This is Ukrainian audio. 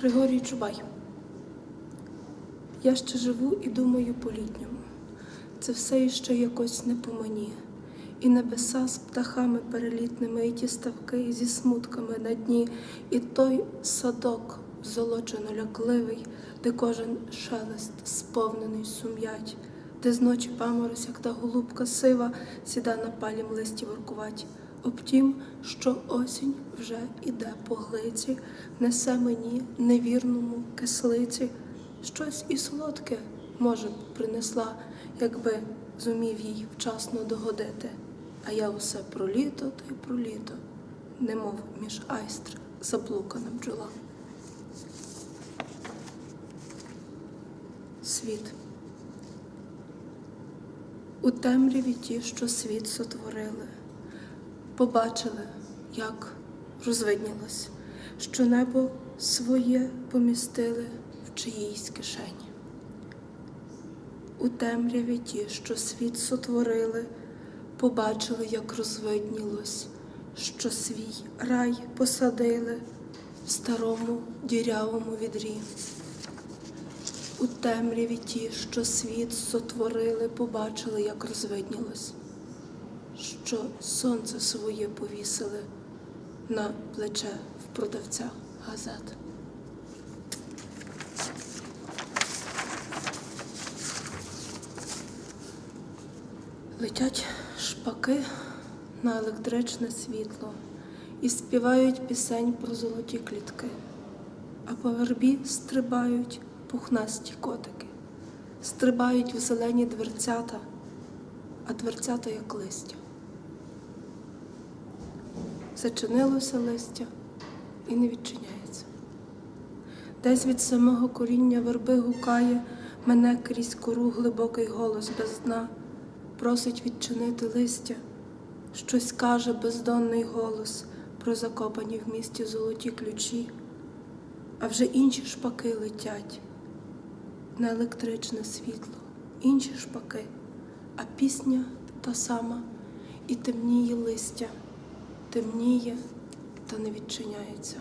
Григорій Чубай. Я ще живу і думаю по-літньому. Це все іще якось не по мені. І небеса з птахами перелітними, і ті ставки зі смутками на дні, і той садок золочено лякливий, де кожен шелест сповнений сум'ять, де з ночі паморозь, як та голубка сива, сіда на палім листі воркувать. Обтім, що осінь вже іде по глиці, несе мені невірному кислиці. Щось і солодке, може, б принесла, якби зумів їй вчасно догодити. А я усе про літо та й про літо, немов між айстр заблукана бджола. Світ. У темряві ті, що світ сотворили, побачили, як розвиднілось, що небо своє помістили в чиїйсь кишені. У темряві ті, що світ сотворили, побачили, як розвиднілось, що свій рай посадили в старому дірявому відрі. У темряві ті, що світ сотворили, побачили, як розвиднілось, що сонце своє повісили на плече в продавця газет. Летять шпаки на електричне світло і співають пісень про золоті клітки, а по вербі стрибають пухнасті котики, стрибають в зелені дверцята, а дверцята як листя. Зачинилося листя і не відчиняється. Десь від самого коріння верби гукає мене крізь кору глибокий голос без дна, просить відчинити листя, щось каже бездонний голос про закопані в місті золоті ключі, а вже інші шпаки летять на електричне світло, інші шпаки, а пісня та сама, і темніє листя, темніє та не відчиняється.